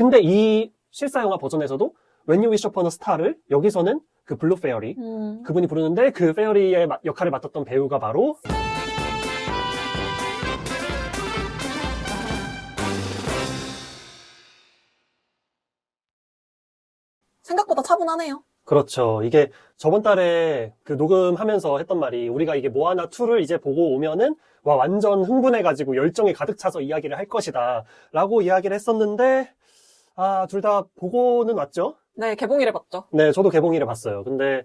근데 이 실사 영화 버전에서도 When You Wish Upon a Star를 여기서는 그 블루 페어리 음. 그분이 부르는데 그 페어리의 마- 역할을 맡았던 배우가 바로 생각보다 차분하네요. 그렇죠. 이게 저번 달에 그 녹음하면서 했던 말이 우리가 이게 모아나 2를 이제 보고 오면은 와 완전 흥분해가지고 열정이 가득 차서 이야기를 할 것이다 라고 이야기를 했었는데 아 둘 다 보고는 왔죠? 네, 개봉일에 봤죠. 네 저도 개봉일에 봤어요. 근데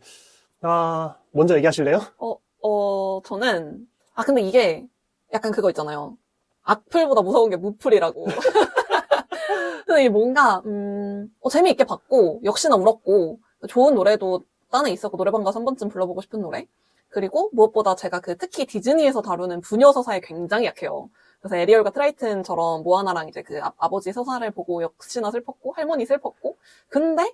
아 먼저 얘기하실래요? 어, 어, 저는, 아, 근데 이게 약간 그거 있잖아요. 악플보다 무서운 게 무플이라고. 근데 뭔가, 음, 어, 재미있게 봤고, 역시나 울었고, 좋은 노래도 딴에 있었고, 노래방 가서 한 번쯤 불러보고 싶은 노래. 그리고 무엇보다 제가 그 특히 디즈니에서 다루는 부녀 서사에 굉장히 약해요. 그래서 에리얼과 트라이튼처럼 모아나랑 이제 그 아, 아버지 서사를 보고 역시나 슬펐고, 할머니 슬펐고, 근데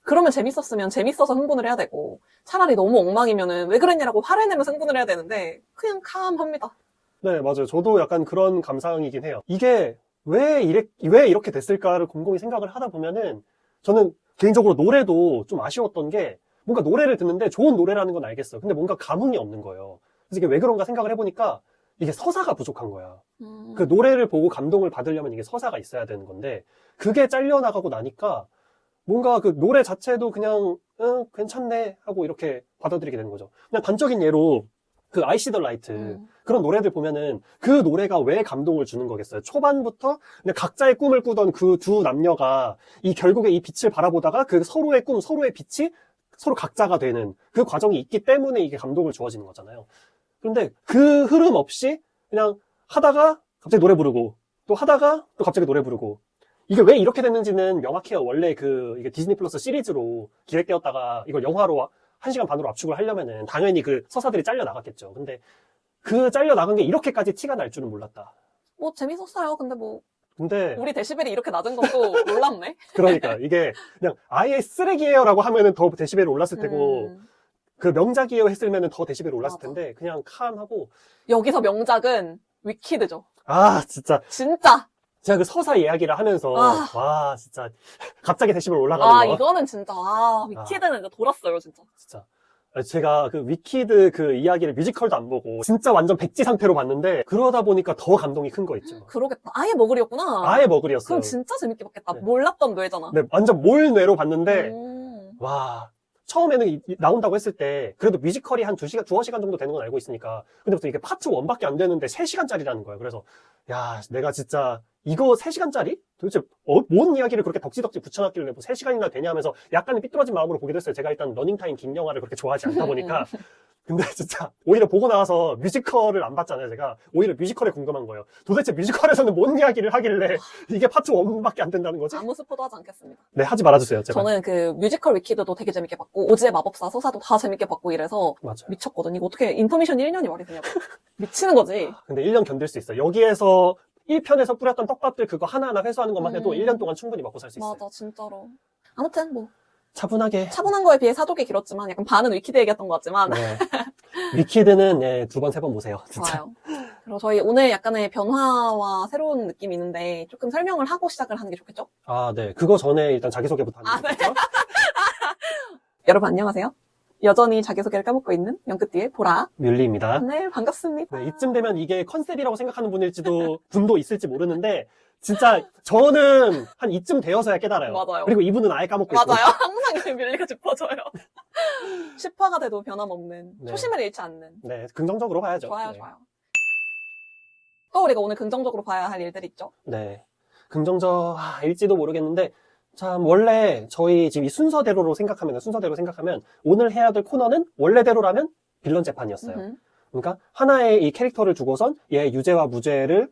그러면 재밌었으면 재밌어서 흥분을 해야 되고, 차라리 너무 엉망이면은 왜 그랬냐라고 화를 내면서 흥분을 해야 되는데 그냥 캄합니다. 네 맞아요. 저도 약간 그런 감상이긴 해요. 이게 왜 이래 왜 이렇게 됐을까를 곰곰이 생각을 하다 보면은 저는 개인적으로 노래도 좀 아쉬웠던 게 뭔가 노래를 듣는데 좋은 노래라는 건 알겠어요. 근데 뭔가 감흥이 없는 거예요. 그래서 이게 왜 그런가 생각을 해보니까 이게 서사가 부족한 거야. 음. 그 노래를 보고 감동을 받으려면 이게 서사가 있어야 되는 건데 그게 잘려나가고 나니까 뭔가 그 노래 자체도 그냥 응 괜찮네 하고 이렇게 받아들이게 되는 거죠. 그냥 단적인 예로 그 아이시 더 라이트 음. 그런 노래들 보면은 그 노래가 왜 감동을 주는 거겠어요. 초반부터 그냥 각자의 꿈을 꾸던 그 두 남녀가 이 결국에 이 빛을 바라보다가 그 서로의 꿈, 서로의 빛이 서로 각자가 되는 그 과정이 있기 때문에 이게 감동을 주어지는 거잖아요. 그런데 그 흐름 없이 그냥 하다가 갑자기 노래 부르고 또 하다가 또 갑자기 노래 부르고 이게 왜 이렇게 됐는지는 명확해요. 원래 그 이게 디즈니 플러스 시리즈로 기획되었다가 이걸 영화로 한 시간 반으로 압축을 하려면은 당연히 그 서사들이 잘려 나갔겠죠. 근데 그 잘려 나간 게 이렇게까지 티가 날 줄은 몰랐다. 뭐 재밌었어요. 근데 뭐 근데 우리 데시벨이 이렇게 낮은 것도 놀랍네. 그러니까 이게 그냥 아예 쓰레기예요라고 하면은 더 데시벨이 올랐을 테고 음. 그 명작이에요 했으면은 더 데시벨이 올랐을 맞아. 텐데 그냥 캄하고 여기서 명작은 위키드죠. 아 진짜 진짜. 제가 그 서사 이야기를 하면서 아. 와 진짜 갑자기 데시벨 올라가는 아 거 이거는 진짜 아 위키드는 진짜 돌았어요 진짜. 진짜 제가 그 위키드 그 이야기를 뮤지컬도 안 보고 진짜 완전 백지 상태로 봤는데 그러다 보니까 더 감동이 큰 거 있죠. 그러겠다. 아예 머글이었구나. 아예 머글이었어요. 그럼 진짜 재밌게 봤겠다. 네. 몰랐던 뇌잖아. 네, 완전 몰 뇌로 봤는데 음. 와 처음에는 나온다고 했을 때 그래도 뮤지컬이 한 2시간, 두어 시간 정도 되는 건 알고 있으니까 근데 무슨 이게 파트 1밖에 안 되는데 3시간짜리라는 거예요. 그래서 야 내가 진짜 이거 3시간짜리? 도대체 어, 뭔 이야기를 그렇게 덕지덕지 붙여놨길래 뭐 3시간이나 되냐 하면서 약간의 삐뚤어진 마음으로 보게 됐어요. 제가 일단 러닝타임 긴 영화를 그렇게 좋아하지 않다 보니까 근데 진짜 오히려 보고 나와서 뮤지컬을 안 봤잖아요. 제가 오히려 뮤지컬에 궁금한 거예요. 도대체 뮤지컬에서는 뭔 이야기를 하길래 이게 파트 1밖에 안 된다는 거지? 아무 스포도 하지 않겠습니다. 네 하지 말아주세요. 제발. 저는 그 뮤지컬 위키드도 되게 재밌게 봤고 오즈의 마법사 서사도 다 재밌게 봤고 이래서 맞아요. 미쳤거든. 이거 어떻게 인포메이션이 1년이 말이 되냐고. 미치는 거지. 근데 1년 견딜 수 있어요. 여기에서 1편에서 뿌렸던 떡밥들 그거 하나하나 회수하는 것만 해도 음. 1년 동안 충분히 먹고 살 수 있어요. 맞아, 진짜로. 아무튼 뭐 차분하게. 차분한 거에 비해 사족이 길었지만 약간 반은 위키드 얘기했던 것 같지만 네. 위키드는 네, 두 번, 세 번 보세요. 진짜. 좋아요. 그리고 저희 오늘 약간의 변화와 새로운 느낌이 있는데 조금 설명을 하고 시작을 하는 게 좋겠죠? 아, 네. 그거 전에 일단 자기소개부터 하는 아, 네. 거죠? 여러분 안녕하세요. 여전히 자기소개를 까먹고 있는 연끝 뒤에 보라. 뮬리입니다. 네, 반갑습니다. 네, 이쯤 되면 이게 컨셉이라고 생각하는 분일지도, 분도 있을지 모르는데, 진짜 저는 한 이쯤 되어서야 깨달아요. 맞아요. 그리고 이분은 아예 까먹고 있고. 맞아요. 항상 이 밀리가 짚어줘요. 10화가 돼도 변함없는, 네. 초심을 잃지 않는. 네, 긍정적으로 봐야죠. 좋아요, 네. 좋아요. 또 우리가 오늘 긍정적으로 봐야 할 일들 있죠? 네. 긍정적일지도 모르겠는데, 참, 원래 저희 지금 이 순서대로로 생각하면, 순서대로 생각하면, 오늘 해야 될 코너는 원래대로라면 빌런 재판이었어요. 음흠. 그러니까 하나의 이 캐릭터를 주고선 얘의 유죄와 무죄를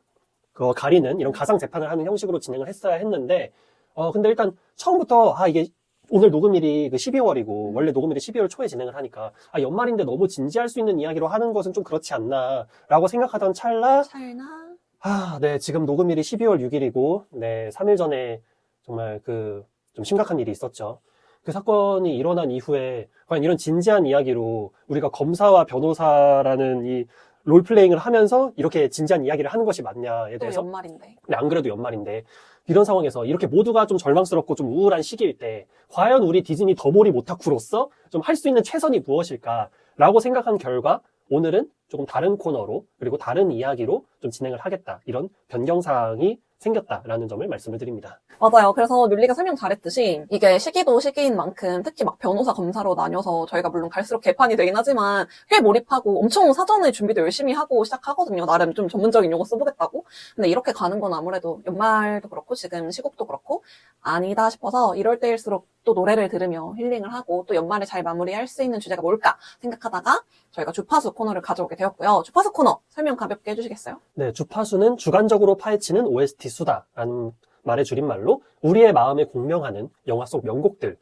그 가리는 이런 가상 재판을 하는 형식으로 진행을 했어야 했는데, 어, 근데 일단 처음부터, 아, 이게 오늘 녹음일이 그 12월이고, 원래 녹음일이 12월 초에 진행을 하니까, 아, 연말인데 너무 진지할 수 있는 이야기로 하는 것은 좀 그렇지 않나, 라고 생각하던 찰나, 찰나. 아, 네, 지금 녹음일이 12월 6일이고, 네, 3일 전에 정말 그 좀 심각한 일이 있었죠. 그 사건이 일어난 이후에 과연 이런 진지한 이야기로 우리가 검사와 변호사라는 이 롤플레잉을 하면서 이렇게 진지한 이야기를 하는 것이 맞냐에 또 대해서 연말인데. 네, 안 그래도 연말인데 이런 상황에서 이렇게 모두가 좀 절망스럽고 좀 우울한 시기일 때 과연 우리 디즈니 더보리 모타쿠로서 좀 할 수 있는 최선이 무엇일까라고 생각한 결과 오늘은 조금 다른 코너로 그리고 다른 이야기로 좀 진행을 하겠다 이런 변경 사항이 생겼다라는 점을 말씀을 드립니다. 맞아요. 그래서 뮬리가 설명 잘했듯이 이게 시기도 시기인 만큼 특히 막 변호사 검사로 나뉘어서 저희가 물론 갈수록 개판이 되긴 하지만 꽤 몰입하고 엄청 사전에 준비도 열심히 하고 시작하거든요. 나름 좀 전문적인 용어 써보겠다고. 근데 이렇게 가는 건 아무래도 연말도 그렇고 지금 시국도 그렇고 아니다 싶어서 이럴 때일수록 또 노래를 들으며 힐링을 하고 또 연말에 잘 마무리할 수 있는 주제가 뭘까 생각하다가 저희가 주파수 코너를 가져오게 되었고요. 주파수 코너 설명 가볍게 해주시겠어요? 네, 주파수는 주관적으로 파헤치는 OST 수다라는 말의 줄임말로 우리의 마음에 공명하는 영화 속 명곡들을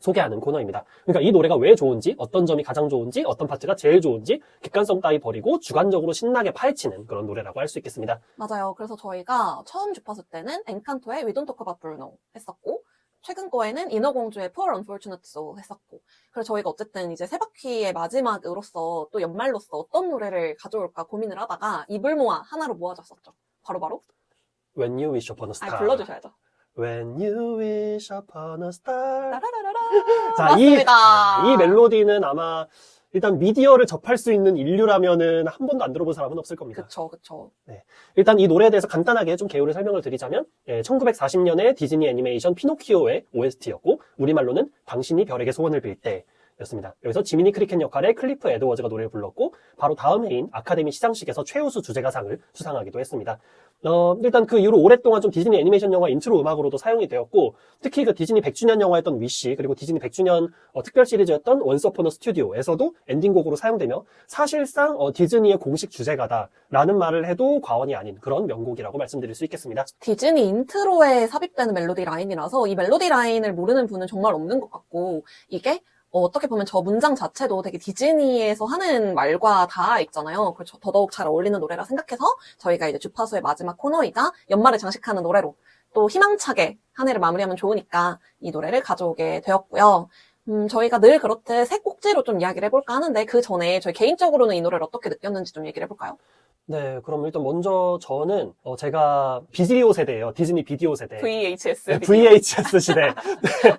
소개하는 코너입니다. 그러니까 이 노래가 왜 좋은지, 어떤 점이 가장 좋은지, 어떤 파트가 제일 좋은지 객관성 따위 버리고 주관적으로 신나게 파헤치는 그런 노래라고 할 수 있겠습니다. 맞아요. 그래서 저희가 처음 주파수 때는 엔칸토의 We Don't Talk About Bruno 했었고 최근 거에는 인어공주의 Poor Unfortunate Soul 했었고 그래서 저희가 어쨌든 이제 세 바퀴의 마지막으로서 또 연말로서 어떤 노래를 가져올까 고민을 하다가 입을 모아 하나로 모아졌었죠. 바로바로 When you wish upon a 아 star. 불러주셔야죠. When you wish upon a star. 자, 이, 맞습니다. 이 멜로디는 아마 일단 미디어를 접할 수 있는 인류라면은 한 번도 안 들어본 사람은 없을 겁니다. 그쵸 그쵸. 일단 이 노래에 대해서 간단하게 좀 개요를 설명을 드리자면 1940년에 디즈니 애니메이션 피노키오의 OST였고 우리말로는 당신이 별에게 소원을 빌 때 였습니다. 여기서 지미니 크리켓 역할의 클리프 에드워즈가 노래를 불렀고 바로 다음 해인 아카데미 시상식에서 최우수 주제가상을 수상하기도 했습니다. 어, 일단 그 이후로 오랫동안 좀 디즈니 애니메이션 영화 인트로 음악으로도 사용이 되었고 특히 그 디즈니 100주년 영화였던 위시 그리고 디즈니 100주년 어, 특별 시리즈였던 어퍼너 스튜디오에서도 엔딩곡으로 사용되며 사실상 어, 디즈니의 공식 주제가다라는 말을 해도 과언이 아닌 그런 명곡이라고 말씀드릴 수 있겠습니다. 디즈니 인트로에 삽입되는 멜로디 라인이라서 이 멜로디 라인을 모르는 분은 정말 없는 것 같고 이게 어, 떻게 보면 저 문장 자체도 되게 디즈니에서 하는 말과 닿아 있잖아요. 그래서 더더욱 잘 어울리는 노래라 생각해서 저희가 이제 주파수의 마지막 코너이자 연말을 장식하는 노래로 또 희망차게 한 해를 마무리하면 좋으니까 이 노래를 가져오게 되었고요. 음, 저희가 늘 그렇듯 새 꼭지로 좀 이야기를 해볼까 하는데 그 전에 저희 개인적으로는 이 노래를 어떻게 느꼈는지 좀 얘기를 해볼까요? 네, 그럼 일단 먼저 저는 어, 제가 비디오 세대예요. 디즈니 비디오 세대. VHS. 네, VHS 시대. 네.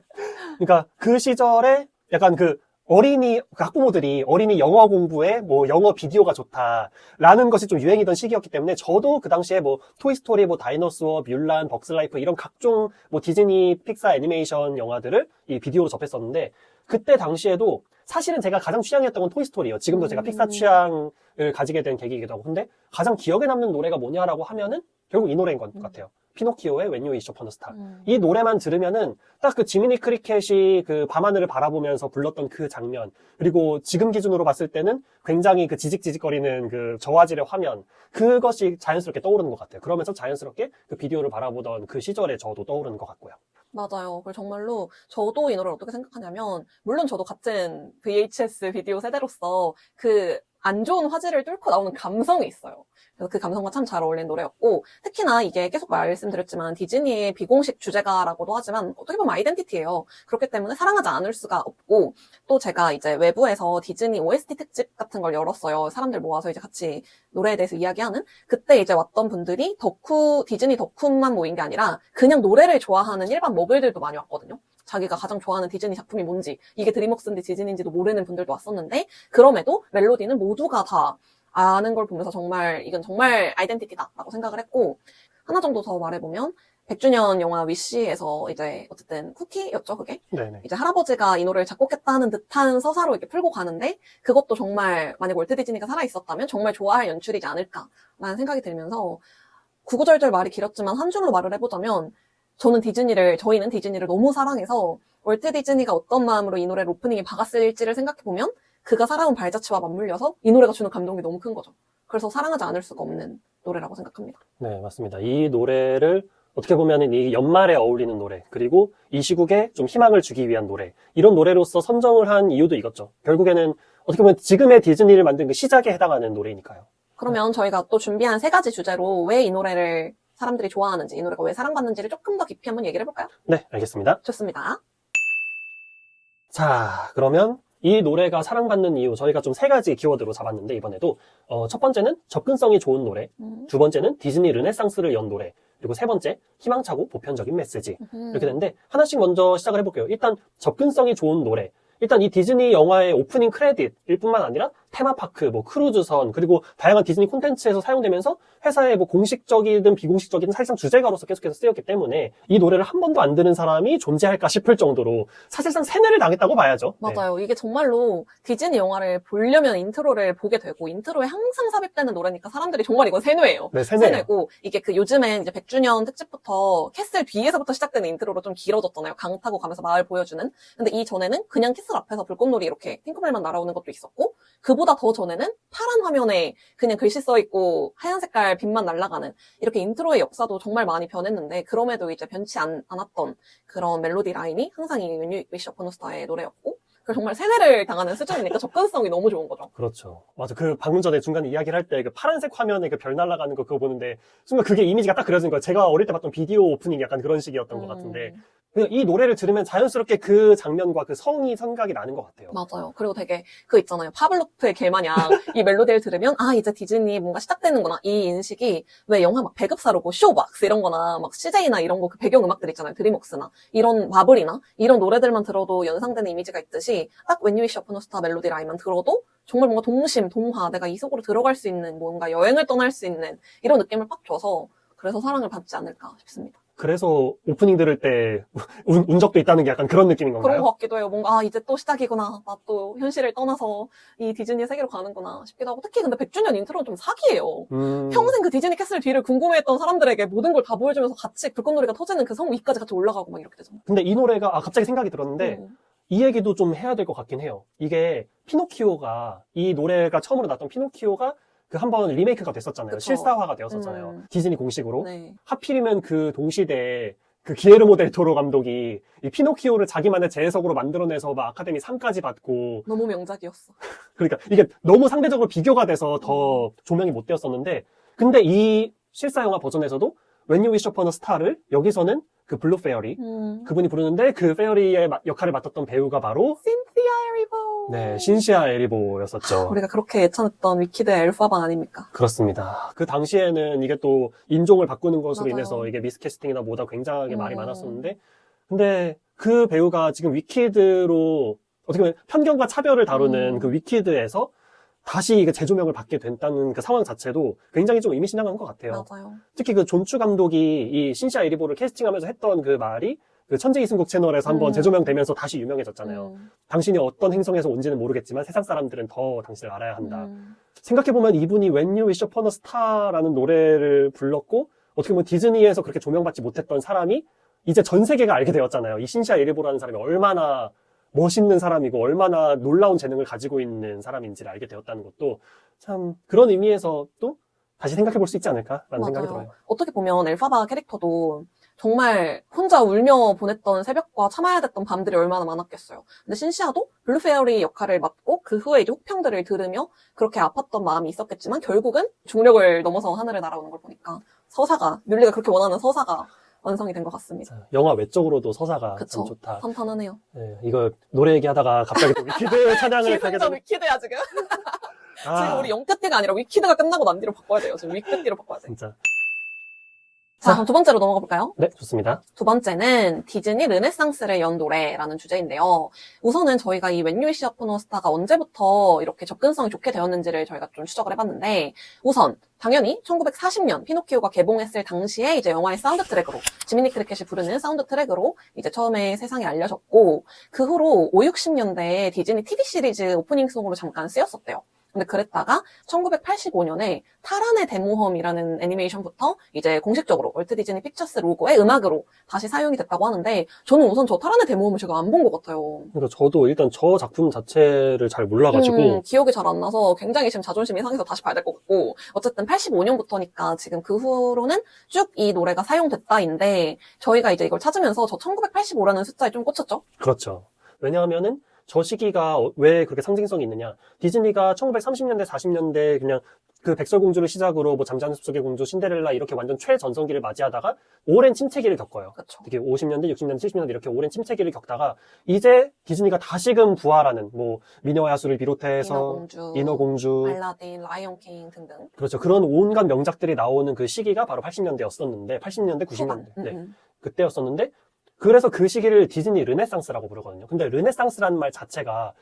그러니까 그 시절에 약간 그 어린이 그 학부모들이 어린이 영어 공부에 뭐 영어 비디오가 좋다라는 것이 좀 유행이던 시기였기 때문에 저도 그 당시에 뭐 토이스토리, 뭐 다이너스워, 뮬란, 벅스라이프 이런 각종 뭐 디즈니 픽사 애니메이션 영화들을 이 비디오로 접했었는데 그때 당시에도 사실은 제가 가장 취향이었던 건 토이스토리예요. 지금도 제가 음. 픽사 취향을 가지게 된 계기이기도 하고 근데 가장 기억에 남는 노래가 뭐냐라고 하면은 결국 이 노래인 것 음. 같아요. 피노키오의 Upon a Star. 음. 이 노래만 들으면은 딱 그 지미니 크리켓이 그 밤하늘을 바라보면서 불렀던 그 장면 그리고 지금 기준으로 봤을 때는 굉장히 그 지직지직거리는 그 저화질의 화면 그것이 자연스럽게 떠오르는 것 같아요. 그러면서 자연스럽게 그 비디오를 바라보던 그 시절에 저도 떠오르는 것 같고요. 맞아요. 그리고 정말로 저도 이 노래를 어떻게 생각하냐면 물론 저도 같은 VHS 비디오 세대로서 그 안 좋은 화질을 뚫고 나오는 감성이 있어요. 그래서 그 감성과 참 잘 어울리는 노래였고 특히나 이게 계속 말씀드렸지만 디즈니의 비공식 주제가라고도 하지만 어떻게 보면 아이덴티티예요. 그렇기 때문에 사랑하지 않을 수가 없고 또 제가 이제 외부에서 디즈니 OST 특집 같은 걸 열었어요. 사람들 모아서 이제 같이 노래에 대해서 이야기하는 그때 이제 왔던 분들이 덕후 디즈니 덕후만 모인 게 아니라 그냥 노래를 좋아하는 일반 머글들도 많이 왔거든요. 자기가 가장 좋아하는 디즈니 작품이 뭔지 이게 드림웍스인지 디즈니인지도 모르는 분들도 왔었는데 그럼에도 멜로디는 모두가 다 아는 걸 보면서 정말 이건 정말 아이덴티티다라고 생각을 했고 하나 정도 더 말해보면 100주년 영화 위시에서 이제 어쨌든 쿠키였죠 그게 네네. 이제 할아버지가 이 노래를 작곡했다는 듯한 서사로 이렇게 풀고 가는데 그것도 정말 만약 월트 디즈니가 살아 있었다면 정말 좋아할 연출이지 않을까라는 생각이 들면서 구구절절 말이 길었지만 한 줄로 말을 해보자면 저는 디즈니를 저희는 디즈니를 너무 사랑해서 월트 디즈니가 어떤 마음으로 이 노래를 오프닝에 박았을지를 생각해보면 그가 살아온 발자취와 맞물려서 이 노래가 주는 감동이 너무 큰 거죠. 그래서 사랑하지 않을 수가 없는 노래라고 생각합니다. 네, 맞습니다. 이 노래를 어떻게 보면은 이 연말에 어울리는 노래, 그리고 이 시국에 좀 희망을 주기 위한 노래, 이런 노래로서 선정을 한 이유도 이거죠. 결국에는 어떻게 보면 지금의 디즈니를 만든 그 시작에 해당하는 노래니까요. 그러면 저희가 또 준비한 세 가지 주제로 왜 이 노래를 사람들이 좋아하는지, 이 노래가 왜 사랑받는지를 조금 더 깊이 한번 얘기를 해볼까요? 네, 알겠습니다. 좋습니다. 자, 그러면 이 노래가 사랑받는 이유 저희가 좀 세 가지 키워드로 잡았는데 이번에도 어, 첫 번째는 접근성이 좋은 노래, 음. 두 번째는 디즈니 르네상스를 연 노래, 그리고 세 번째, 희망차고 보편적인 메시지. 음. 이렇게 되는데 하나씩 먼저 시작을 해볼게요. 일단 접근성이 좋은 노래. 일단 이 디즈니 영화의 오프닝 크레딧일 뿐만 아니라 테마파크, 뭐 크루즈선, 그리고 다양한 디즈니 콘텐츠에서 사용되면서 회사의 뭐 공식적이든 비공식적이든 사실상 주제가로서 계속해서 쓰였기 때문에 이 노래를 한 번도 안 들은 사람이 존재할까 싶을 정도로 사실상 세뇌를 당했다고 봐야죠. 네. 맞아요. 이게 정말로 디즈니 영화를 보려면 인트로를 보게 되고 인트로에 항상 삽입되는 노래니까 사람들이 정말 이건 세뇌예요. 네, 세뇌. 세뇌고 이게 그 요즘엔 이제 100주년 특집부터 캐슬 뒤에서부터 시작되는 인트로로 좀 길어졌잖아요. 강 타고 가면서 마을 보여주는. 근데 이 전에는 그냥 캐슬 앞에서 불꽃놀이 이렇게 핑크벨만 날아오는 것도 있었고 그보다 더 전에는 파란 화면에 그냥 글씨 써 있고 하얀 색깔 빛만 날아가는 이렇게 인트로의 역사도 정말 많이 변했는데 그럼에도 이제 변치 않, 않았던 그런 멜로디 라인이 항상 이 a Star의 노래였고 그 정말 세뇌를 당하는 수준이니까 접근성이 너무 좋은 거죠. 그렇죠. 맞아. 그 방금 전에 중간에 이야기를 할 때 그 파란색 화면에 그 별 날아가는 거 그거 보는데 순간 그게 이미지가 딱 그려진 거예요. 제가 어릴 때 봤던 비디오 오프닝 약간 그런 식이었던 것 같은데 음. 이 노래를 들으면 자연스럽게 그 장면과 그 성이 생각이 나는 것 같아요. 맞아요. 그리고 되게 그 있잖아요. 파블로프의 개 마냥 이 멜로디를 들으면 아 이제 디즈니 뭔가 시작되는구나 이 인식이 왜 영화 막 배급사로고 쇼박스 이런 거나 막 CJ나 이런 거 그 배경 음악들 있잖아요. 드림웍스나 이런 마블이나 이런 노래들만 들어도 연상되는 이미지가 있듯이 딱 When You Wish Upon a Star 멜로디 라인만 들어도 정말 뭔가 동심, 동화, 내가 이 속으로 들어갈 수 있는 뭔가 여행을 떠날 수 있는 이런 느낌을 빡 줘서 그래서 사랑을 받지 않을까 싶습니다. 그래서 오프닝 들을 때 운, 운 적도 있다는 게 약간 그런 느낌인 그런 건가요? 것 같기도 해요. 뭔가 아 이제 또 시작이구나. 나 또 현실을 떠나서 이 디즈니 세계로 가는구나 싶기도 하고 특히 근데 100주년 인트로는 좀 사기예요. 음, 평생 그 디즈니 캐슬 뒤를 궁금해했던 사람들에게 모든 걸 다 보여주면서 같이 불꽃놀이가 터지는 그 성 위까지 같이 올라가고 막 이렇게 되잖아요. 근데 이 노래가 아, 갑자기 생각이 들었는데 음. 이 얘기도 좀 해야 될 것 같긴 해요. 이게 피노키오가 이 노래가 처음으로 나왔던 피노키오가 그 한 번 리메이크가 됐었잖아요. 그쵸. 실사화가 되었었잖아요. 음. 디즈니 공식으로. 네. 하필이면 그 동시대에 그 기에르모 델 토로 감독이 이 피노키오를 자기만의 재해석으로 만들어내서 막 아카데미 상까지 받고 너무 명작이었어. 그러니까 이게 너무 상대적으로 비교가 돼서 더 조명이 못 되었었는데 근데 이 실사 영화 버전에서도 When You Wish Upon a Star를 여기서는 그 블루 페어리 음. 그분이 부르는데 그 페어리의 마- 역할을 맡았던 배우가 바로 신티아 에리보. 네 신시아 에리보였었죠. 우리가 그렇게 예찬했던 위키드의 엘파방 아닙니까? 그렇습니다. 그 당시에는 이게 또 인종을 바꾸는 것으로 맞아요. 인해서 이게 미스캐스팅이나 뭐다 굉장하게 말이 음. 많았었는데, 근데 그 배우가 지금 위키드로 어떻게 보면 편견과 차별을 다루는 음. 그 위키드에서 다시 이게 재조명을 받게 된다는 그 상황 자체도 굉장히 좀 의미심장한 것 같아요. 맞아요. 특히 그 존추 감독이 이 신시아 에리보를 캐스팅하면서 했던 그 말이 그 천재 이승국 채널에서 한번 음. 재조명되면서 다시 유명해졌잖아요. 음. 당신이 어떤 행성에서 온지는 모르겠지만 세상 사람들은 더 당신을 알아야 한다. 음. 생각해보면 이분이 When You Wish Upon a Star라는 노래를 불렀고 어떻게 보면 디즈니에서 그렇게 조명받지 못했던 사람이 이제 전 세계가 알게 되었잖아요. 이 신시아 에리보라는 사람이 얼마나 멋있는 사람이고 얼마나 놀라운 재능을 가지고 있는 사람인지를 알게 되었다는 것도 참 그런 의미에서 또 다시 생각해 볼 수 있지 않을까라는 생각이 맞아요. 들어요. 어떻게 보면 엘파바 캐릭터도 정말 혼자 울며 보냈던 새벽과 참아야 됐던 밤들이 얼마나 많았겠어요. 근데 신시아도 블루페어리 역할을 맡고 그 후에 이제 혹평들을 들으며 그렇게 아팠던 마음이 있었겠지만 결국은 중력을 넘어서 하늘을 날아오는 걸 보니까 서사가 뮬리가 그렇게 원하는 서사가 완성이 된 것 같습니다. 자, 영화 외적으로도 서사가 그쵸. 참 좋다. 탄탄하네요. 네, 이거 노래 얘기하다가 갑자기 또 위키드 찬양을 하게 기승전 되는 위키드야 지금. 아, 지금 우리 영끝띠가 아니라 위키드가 끝나고 난 뒤로 바꿔야 돼요. 지금 위끝띠로 바꿔야 돼. 진짜 자, 그럼 두 번째로 넘어가 볼까요? 네 좋습니다. 두 번째는 디즈니 르네상스를 연 노래라는 주제인데요. 우선은 저희가 이 a Star가 언제부터 이렇게 접근성이 좋게 되었는지를 저희가 좀 추적을 해봤는데, 우선 당연히 1940년 피노키오가 개봉했을 당시에 이제 영화의 사운드 트랙으로 지미니 크리켓이 부르는 사운드 트랙으로 이제 처음에 세상에 알려졌고, 그 후로 5, 60년대에 디즈니 TV 시리즈 오프닝 송으로 잠깐 쓰였었대요. 근데 그랬다가 1985년에 타란의 대모험이라는 애니메이션부터 이제 공식적으로 월트 디즈니 픽처스 로고의 음악으로 다시 사용이 됐다고 하는데 저는 우선 저 타란의 대모험을 제가 안 본 것 같아요. 그러니까 저도 일단 저 작품 자체를 잘 몰라가지고 음, 기억이 잘 안 나서 굉장히 지금 자존심이 상해서 다시 봐야 될 것 같고 어쨌든 85년부터니까 지금 그 후로는 쭉 이 노래가 사용됐다인데 저희가 이제 이걸 찾으면서 저 1985라는 숫자에 좀 꽂혔죠. 그렇죠. 왜냐하면은 저 시기가 어- 왜 그렇게 상징성이 있느냐. 디즈니가 1930년대, 40년대 그냥 그 백설공주를 시작으로 뭐 잠자는 숲속의 공주, 신데렐라 이렇게 완전 최전성기를 맞이하다가 오랜 침체기를 겪어요. 그쵸. 특히 50년대, 60년대, 70년대 이렇게 오랜 침체기를 겪다가 이제 디즈니가 다시금 부활하는 뭐 미녀와 야수를 비롯해서 인어공주, 알라딘, 라이온킹 등등. 그렇죠. 그런 온갖 명작들이 나오는 그 시기가 바로 80년대였었는데 80년대, 90년대 초반. 음, 네, 음. 그때였었는데 그래서 그 시기를 디즈니 르네상스라고 부르거든요. 근데 르네상스라는 말 자체가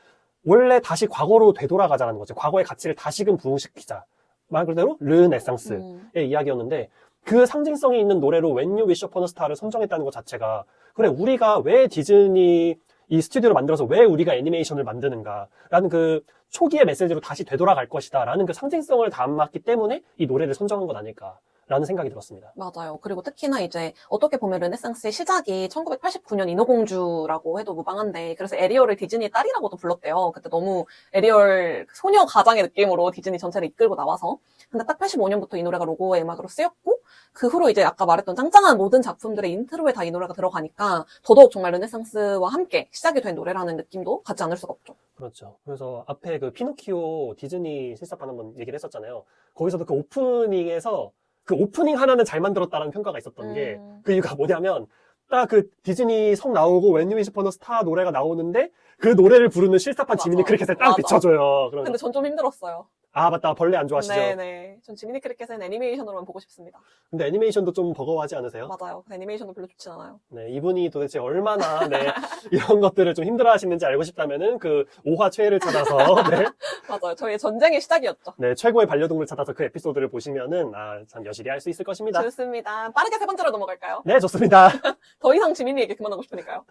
원래 다시 과거로 되돌아가자는 거죠. 과거의 가치를 다시금 부흥시키자. 말 그대로 르네상스의 음. 이야기였는데 그 상징성이 있는 노래로 When You Wish Upon a Star를 선정했다는 것 자체가 그래 우리가 왜 디즈니 이 스튜디오를 만들어서 왜 우리가 애니메이션을 만드는가라는 그 초기의 메시지로 다시 되돌아갈 것이다라는 그 상징성을 담았기 때문에 이 노래를 선정한 것 아닐까 라는 생각이 들었습니다. 맞아요. 그리고 특히나 이제 어떻게 보면 르네상스의 시작이 1989년 인어공주라고 해도 무방한데 그래서 에리얼을 디즈니의 딸이라고도 불렀대요. 그때 너무 에리얼 소녀 가장의 느낌으로 디즈니 전체를 이끌고 나와서 근데 딱 85년부터 이 노래가 로고의 음악으로 쓰였고 그 후로 이제 아까 말했던 짱짱한 모든 작품들의 인트로에 다 이 노래가 들어가니까 더더욱 정말 르네상스와 함께 시작이 된 노래라는 느낌도 갖지 않을 수가 없죠. 그렇죠. 그래서 앞에 그 피노키오 디즈니 실사판 한번 얘기를 했었잖아요. 거기서도 그 오프닝에서 그 오프닝 하나는 잘 만들었다라는 평가가 있었던 게 음. 그 이유가 뭐냐면 딱 그 디즈니 성 나오고 웬유 위시 퍼너 스타 노래가 나오는데 그 노래를 부르는 실사판 맞아. 지민이 크리켓에 딱 맞아. 비춰줘요. 그러면 근데 전 좀 힘들었어요. 아 맞다 벌레 안 좋아하시죠? 네네. 전 지미니 크리켓은 애니메이션으로만 보고 싶습니다. 근데 애니메이션도 좀 버거워하지 않으세요? 맞아요. 그 애니메이션도 별로 좋진 않아요. 네 이분이 도대체 얼마나 네, 이런 것들을 좀 힘들어하시는지 알고 싶다면은 그 오화 최애를 찾아서 네, 맞아요. 저희의 전쟁의 시작이었죠. 네, 최고의 반려동물 찾아서 그 에피소드를 보시면은 아 참 여실히 할 수 있을 것입니다. 좋습니다. 빠르게 세 번째로 넘어갈까요? 네 좋습니다. 더 이상 지민이 얘기 그만하고 싶으니까요.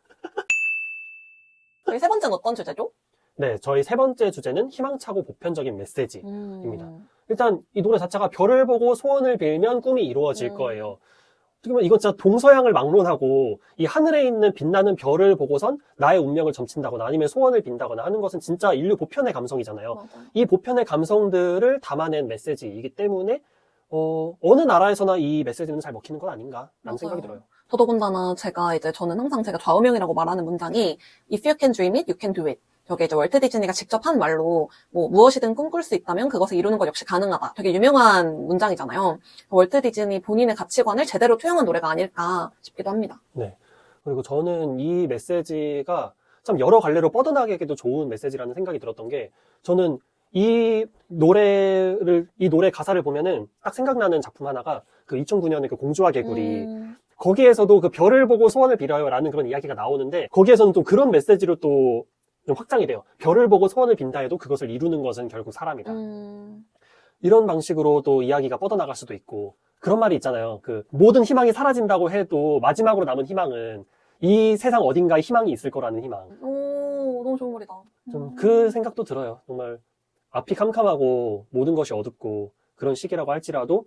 저희 세 번째는 어떤 주제죠? 네 저희 세 번째 주제는 희망차고 보편적인 메시지. 음. 입니다. 일단 이 노래 자체가 별을 보고 소원을 빌면 꿈이 이루어질 음. 거예요. 어떻게 보면 이건 진짜 동서양을 막론하고 이 하늘에 있는 빛나는 별을 보고선 나의 운명을 점친다거나 아니면 소원을 빈다거나 하는 것은 진짜 인류 보편의 감성이잖아요. 맞아요. 이 보편의 감성들을 담아낸 메시지이기 때문에 어, 어느 나라에서나 이 메시지는 잘 먹히는 건 아닌가라는 맞아요. 생각이 들어요. 더더군다나 제가 이제 저는 항상 제가 좌우명이라고 말하는 문장이 If you can dream it, you can do it. 저게 이제 월트 디즈니가 직접 한 말로 뭐 무엇이든 꿈꿀 수 있다면 그것을 이루는 것 역시 가능하다. 되게 유명한 문장이잖아요. 월트 디즈니 본인의 가치관을 제대로 투영한 노래가 아닐까 싶기도 합니다. 그리고 저는 이 메시지가 참 여러 갈래로 뻗어나가기도 좋은 메시지라는 생각이 들었던 게 저는 이 노래를 이 노래 가사를 보면은 딱 생각나는 작품 하나가 그 2009년에 그 공주와 개구리 음, 거기에서도 그 별을 보고 소원을 빌어요라는 그런 이야기가 나오는데 거기에서는 또 그런 메시지로 또 좀 확장이 돼요. 별을 보고 소원을 빈다 해도 그것을 이루는 것은 결국 사람이다. 음, 이런 방식으로 또 이야기가 뻗어나갈 수도 있고 그런 말이 있잖아요. 그 모든 희망이 사라진다고 해도 마지막으로 남은 희망은 이 세상 어딘가에 희망이 있을 거라는 희망. 오, 너무 좋은 말이다. 좀 음. 그 생각도 들어요. 정말 앞이 캄캄하고 모든 것이 어둡고 그런 시기라고 할지라도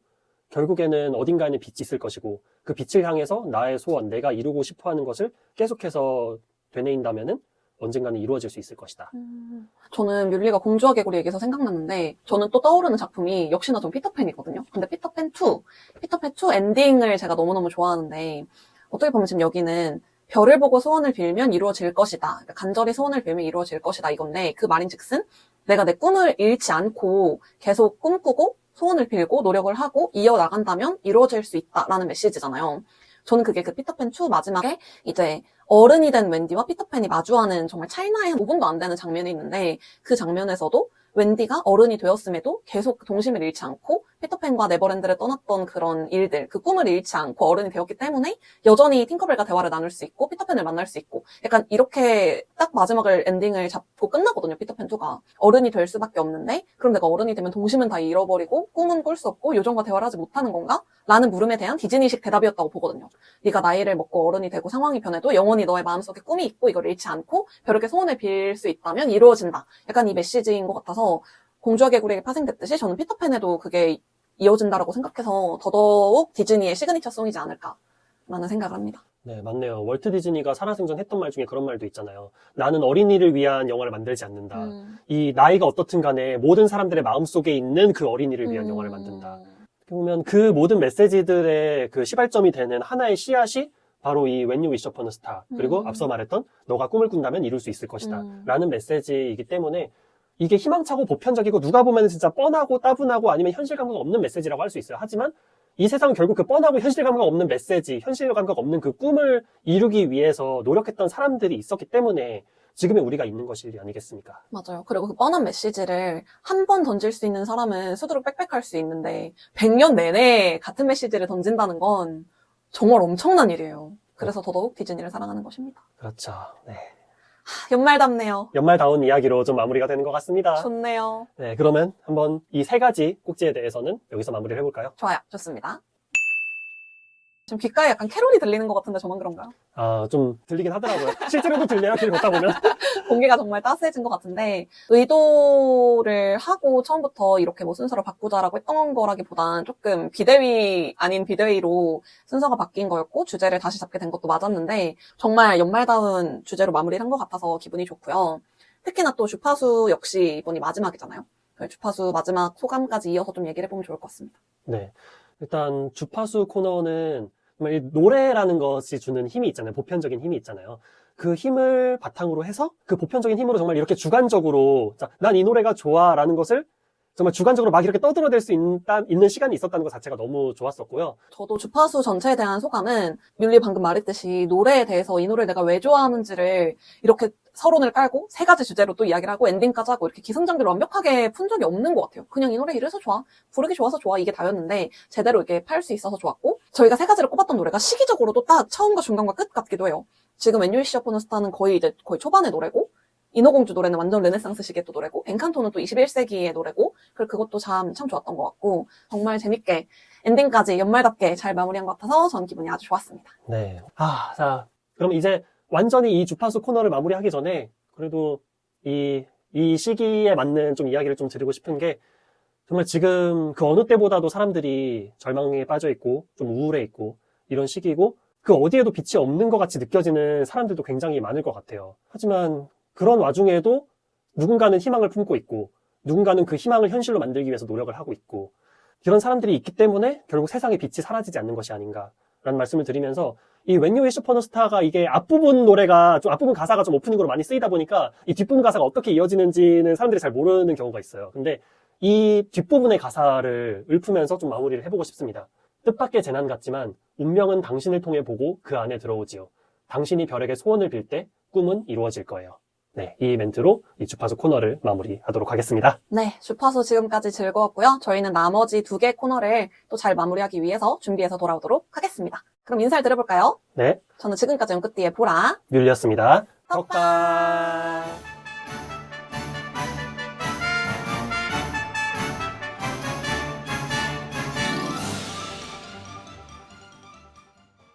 결국에는 어딘가에는 빛이 있을 것이고 그 빛을 향해서 나의 소원, 내가 이루고 싶어 하는 것을 계속해서 되뇌인다면은 언젠가는 이루어질 수 있을 것이다. 음, 저는 뮬리가 공주와 개구리 얘기해서 생각났는데 저는 또 떠오르는 작품이 역시나 좀 피터팬이거든요. 근데 피터팬 2, 피터팬 2 엔딩을 제가 너무너무 좋아하는데 어떻게 보면 지금 여기는 별을 보고 소원을 빌면 이루어질 것이다. 그러니까 간절히 소원을 빌면 이루어질 것이다 이건데 그 말인즉슨 내가 내 꿈을 잃지 않고 계속 꿈꾸고 소원을 빌고 노력을 하고 이어나간다면 이루어질 수 있다라는 메시지잖아요. 저는 그게 그 피터팬 2 마지막에 이제 어른이 된 웬디와 피터팬이 마주하는 정말 차이나의 한 5분도 안 되는 장면이 있는데 그 장면에서도 웬디가 어른이 되었음에도 계속 동심을 잃지 않고 피터팬과 네버랜드를 떠났던 그런 일들, 그 꿈을 잃지 않고 어른이 되었기 때문에 여전히 팅커벨과 대화를 나눌 수 있고 피터팬을 만날 수 있고 약간 이렇게 딱 마지막을 엔딩을 잡고 끝나거든요, 피터팬 2가. 어른이 될 수밖에 없는데 그럼 내가 어른이 되면 동심은 다 잃어버리고 꿈은 꿀 수 없고 요정과 대화를 하지 못하는 건가? 라는 물음에 대한 디즈니식 대답이었다고 보거든요. 네가 나이를 먹고 어른이 되고 상황이 변해도 영원히 너의 마음속에 꿈이 있고 이걸 잃지 않고 벼르게 소원을 빌 수 있다면 이루어진다. 약간 이 메시지인 것 같아서 공주와 개구리에게 파생됐듯이 저는 피터팬에도 그게 이어진다라고 생각해서 더더욱 디즈니의 시그니처 송이지 않을까라는 생각을 합니다. 네, 맞네요. 월트 디즈니가 살아생전 했던 말 중에 그런 말도 있잖아요. 나는 어린이를 위한 영화를 만들지 않는다. 음. 이 나이가 어떻든 간에 모든 사람들의 마음속에 있는 그 어린이를 위한 음. 영화를 만든다. 어떻게 보면 그 모든 메시지들의 그 시발점이 되는 하나의 씨앗이 바로 이 When You Wish Upon a Star 그리고 음. 앞서 말했던 너가 꿈을 꾼다면 이룰 수 있을 것이다 음. 라는 메시지이기 때문에 이게 희망차고 보편적이고 누가 보면 진짜 뻔하고 따분하고 아니면 현실 감각 없는 메시지라고 할 수 있어요. 하지만 이 세상은 결국 그 뻔하고 현실 감각 없는 메시지, 현실 감각 없는 그 꿈을 이루기 위해서 노력했던 사람들이 있었기 때문에 지금의 우리가 있는 것이 아니겠습니까? 맞아요. 그리고 그 뻔한 메시지를 한 번 던질 수 있는 사람은 수두룩 빽빽할 수 있는데 100년 내내 같은 메시지를 던진다는 건 정말 엄청난 일이에요. 그래서 더더욱 디즈니를 사랑하는 것입니다. 그렇죠. 네. 하, 연말답네요. 연말다운 이야기로 좀 마무리가 되는 것 같습니다. 좋네요. 네, 그러면 한번 이 세 가지 꼭지에 대해서는 여기서 마무리를 해볼까요? 좋아요. 좋습니다. 지금 귓가에 약간 캐롤이 들리는 것 같은데 저만 그런가요? 아, 좀 들리긴 하더라고요. 실제로도 들려요, 길 걷다 보면. 공기가 정말 따스해진 것 같은데 의도를 하고 처음부터 이렇게 뭐 순서를 바꾸자라고 했던 거라기보단 조금 비대위 아닌 비대위로 순서가 바뀐 거였고 주제를 다시 잡게 된 것도 맞았는데 정말 연말다운 주제로 마무리를 한 것 같아서 기분이 좋고요. 특히나 또 주파수 역시 이번이 마지막이잖아요. 그 주파수 마지막 소감까지 이어서 좀 얘기를 해보면 좋을 것 같습니다. 네. 일단 주파수 코너는 정말 이 노래라는 것이 주는 힘이 있잖아요. 보편적인 힘이 있잖아요. 그 힘을 바탕으로 해서 그 보편적인 힘으로 정말 이렇게 주관적으로 난 이 노래가 좋아라는 것을 정말 주관적으로 막 이렇게 떠들어댈 수 있다, 있는 시간이 있었다는 것 자체가 너무 좋았었고요. 저도 주파수 전체에 대한 소감은 뮬리 방금 말했듯이 노래에 대해서 이 노래를 내가 왜 좋아하는지를 이렇게 서론을 깔고 세 가지 주제로 또 이야기를 하고 엔딩까지 하고 이렇게 기승전결 완벽하게 푼 적이 없는 것 같아요. 그냥 이 노래 이래서 좋아. 부르기 좋아서 좋아. 이게 다였는데 제대로 이렇게 팔 수 있어서 좋았고 저희가 세 가지를 꼽았던 노래가 시기적으로도 딱 처음과 중간과 끝 같기도 해요. 지금 웬유이 시어포는 스타는 거의 이제 거의 초반의 노래고 인어공주 노래는 완전 르네상스 시기의 또 노래고 엔칸토는 또 21세기의 노래고 그리고 그것도 참, 참 좋았던 것 같고 정말 재밌게 엔딩까지 연말답게 잘 마무리한 것 같아서 전 기분이 아주 좋았습니다. 네. 아, 자, 그럼 이제 완전히 이 주파수 코너를 마무리하기 전에 그래도 이, 이 시기에 맞는 좀 이야기를 좀 드리고 싶은 게 정말 지금 그 어느 때보다도 사람들이 절망에 빠져 있고 좀 우울해 있고 이런 시기고 그 어디에도 빛이 없는 것 같이 느껴지는 사람들도 굉장히 많을 것 같아요. 하지만 그런 와중에도 누군가는 희망을 품고 있고 누군가는 그 희망을 현실로 만들기 위해서 노력을 하고 있고 이런 사람들이 있기 때문에 결국 세상의 빛이 사라지지 않는 것이 아닌가 라는 말씀을 드리면서 이 When You Wish Upon a Star가 이게 앞부분 노래가 좀 앞부분 가사가 좀 오프닝으로 많이 쓰이다 보니까 이 뒷부분 가사가 어떻게 이어지는지는 사람들이 잘 모르는 경우가 있어요. 근데 이 뒷부분의 가사를 읊으면서 좀 마무리를 해보고 싶습니다. 뜻밖의 재난 같지만 운명은 당신을 통해 보고 그 안에 들어오지요. 당신이 별에게 소원을 빌 때 꿈은 이루어질 거예요. 네, 이 멘트로 이 주파수 코너를 마무리하도록 하겠습니다. 네, 주파수 지금까지 즐거웠고요. 저희는 나머지 두 개 코너를 또 잘 마무리하기 위해서 준비해서 돌아오도록 하겠습니다. 그럼 인사를 드려볼까요? 네, 저는 지금까지 연끝띠의 보라. 뮬리였습니다. 덕발! 덕발!